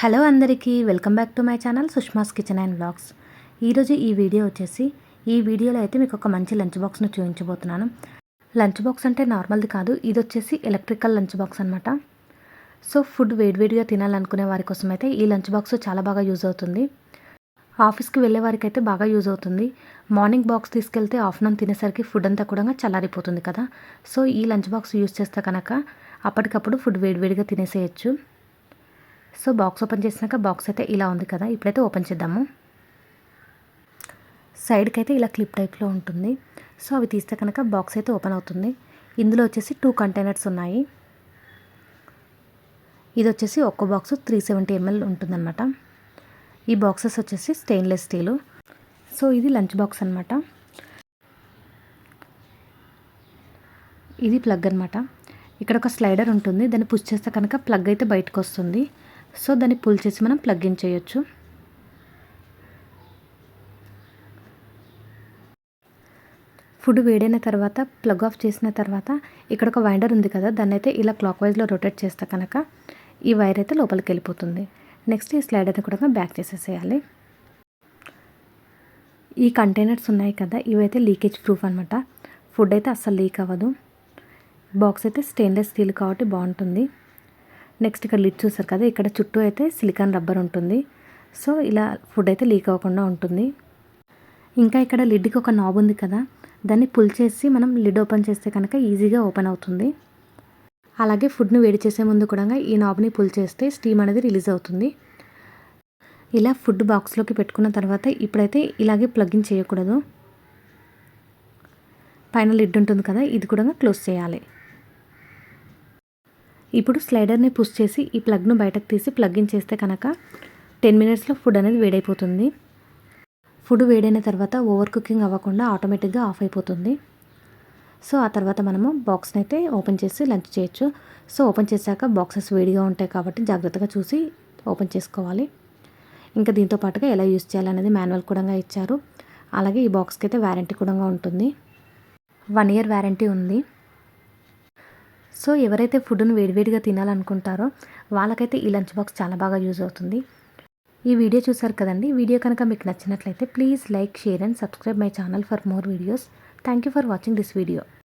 Hello అందరికీ welcome back to my channel Sushma's kitchen and blogs ఈరోజు ఈ video వచ్చేసి ఈ వీడియోలో అయితే మీకు ఒక మంచి లంచ్ బాక్స్ను చూపించబోతున్నాను. లంచ్ బాక్స్ అంటే నార్మల్ది కాదు ఇది వచ్చేసి ఎలక్ట్రికల్ లంచ్ బాక్స్ అనమాట సో ఫుడ్ వేడివేడిగా తినాలనుకునే వారి కోసం అయితే ఈ లంచ్ బాక్స్ చాలా బాగా యూజ్ అవుతుంది. ఆఫీస్కి వెళ్ళే వారికి అయితే బాగా యూజ్ అవుతుంది. మార్నింగ్ బాక్స్ తీసుకెళ్తే ఆఫ్టర్నూన్ తినేసరికి ఫుడ్ అంతా కూడా చల్లారిపోతుంది కదా. సో ఈ లంచ్ బాక్స్ యూజ్ చేస్తే కనుక అప్పటికప్పుడు ఫుడ్ వేడివేడిగా తినేసేయచ్చు. సో బాక్స్ ఓపెన్ చేసినాక బాక్స్ అయితే ఇలా ఉంది కదా ఇప్పుడైతే ఓపెన్ చేద్దాము. సైడ్కి అయితే ఇలా క్లిప్ టైప్లో ఉంటుంది. సో అవి తీస్తే కనుక బాక్స్ అయితే ఓపెన్ అవుతుంది. ఇందులో వచ్చేసి టూ కంటైనర్స్ ఉన్నాయి. ఇది వచ్చేసి ఒక్క బాక్స్ త్రీ సెవెంటీ ఎంఎల్ ఉంటుందన్నమాట. ఈ బాక్సెస్ వచ్చేసి స్టెయిన్లెస్ స్టీలు. సో ఇది లంచ్ బాక్స్ అనమాట ఇది ప్లగ్ అనమాట ఇక్కడ ఒక స్లైడర్ ఉంటుంది. దాన్ని పుష్ చేస్తే కనుక ప్లగ్ అయితే బయటకు వస్తుంది. సో దాన్ని పుల్ చేసి మనం ప్లగ్ ఇన్ చేయొచ్చు. ఫుడ్ వేడైన తర్వాత ప్లగ్ ఆఫ్ చేసిన తర్వాత ఇక్కడ ఒక వైండర్ ఉంది కదా దాన్ని అయితే ఇలా క్లాక్ వైజ్లో రొటేట్ చేస్తే కనుక ఈ వైర్ అయితే లోపలికి వెళ్ళిపోతుంది. నెక్స్ట్ ఈ స్లైడర్ని కూడా బ్యాక్ చేసేసేయాలి. ఈ కంటైనర్స్ ఉన్నాయి కదా ఇవైతే లీకేజ్ ప్రూఫ్ అనమాట ఫుడ్ అయితే అస్సలు లీక్ అవ్వదు. బాక్స్ అయితే స్టెయిన్లెస్ స్టీల్ కాబట్టి బాగుంటుంది. నెక్స్ట్ ఇక్కడ లిడ్ చూసారు కదా ఇక్కడ చుట్టూ అయితే సిలికాన్ రబ్బర్ ఉంటుంది. సో ఇలా ఫుడ్ అయితే లీక్ అవ్వకుండా ఉంటుంది. ఇంకా ఇక్కడ లిడ్కి ఒక నాబ్ ఉంది కదా దాన్ని పుల్ చేసి మనం లిడ్ ఓపెన్ చేస్తే కనుక ఈజీగా ఓపెన్ అవుతుంది. అలాగే ఫుడ్ను వేడి చేసే ముందు కూడా ఈ నాబ్ని పుల్ చేస్తే స్టీమ్ అనేది రిలీజ్ అవుతుంది. ఇలా ఫుడ్ బాక్స్లోకి పెట్టుకున్న తర్వాత ఇప్పుడైతే ఇలాగే ప్లగ్ఇన్ చేయకూడదు. పైన లిడ్ ఉంటుంది కదా ఇది కూడా క్లోజ్ చేయాలి. ఇప్పుడు స్లైడర్ని పుష్ చేసి ఈ ప్లగ్ను బయటకు తీసి ప్లగ్ ఇన్ చేస్తే కనుక టెన్ మినిట్స్లో ఫుడ్ అనేది వేడైపోతుంది. ఫుడ్ వేడైన తర్వాత ఓవర్ కుకింగ్ అవ్వకుండా ఆటోమేటిక్గా ఆఫ్ అయిపోతుంది. సో ఆ తర్వాత మనము బాక్స్ని అయితే ఓపెన్ చేసి లంచ్ చేయొచ్చు. సో ఓపెన్ చేశాక బాక్సెస్ వేడిగా ఉంటాయి కాబట్టి జాగ్రత్తగా చూసి ఓపెన్ చేసుకోవాలి. ఇంకా దీంతో పాటుగా ఎలా యూస్ చేయాలనేది మాన్యువల్ కూడా ఇచ్చారు. అలాగే ఈ బాక్స్కి అయితే వ్యారంటీ కూడా ఉంటుంది. వన్ ఇయర్ వ్యారంటీ ఉంది. సో ఎవరైతే ఫుడ్ను వేడివేడిగా తినాలనుకుంటారో వాళ్ళకైతే ఈ లంచ్ బాక్స్ చాలా బాగా యూజ్ అవుతుంది. ఈ వీడియో చూసారు కదండి? వీడియో కనుక మీకు నచ్చినట్లయితే please like share and subscribe my channel for more videos. Thank you for watching this video.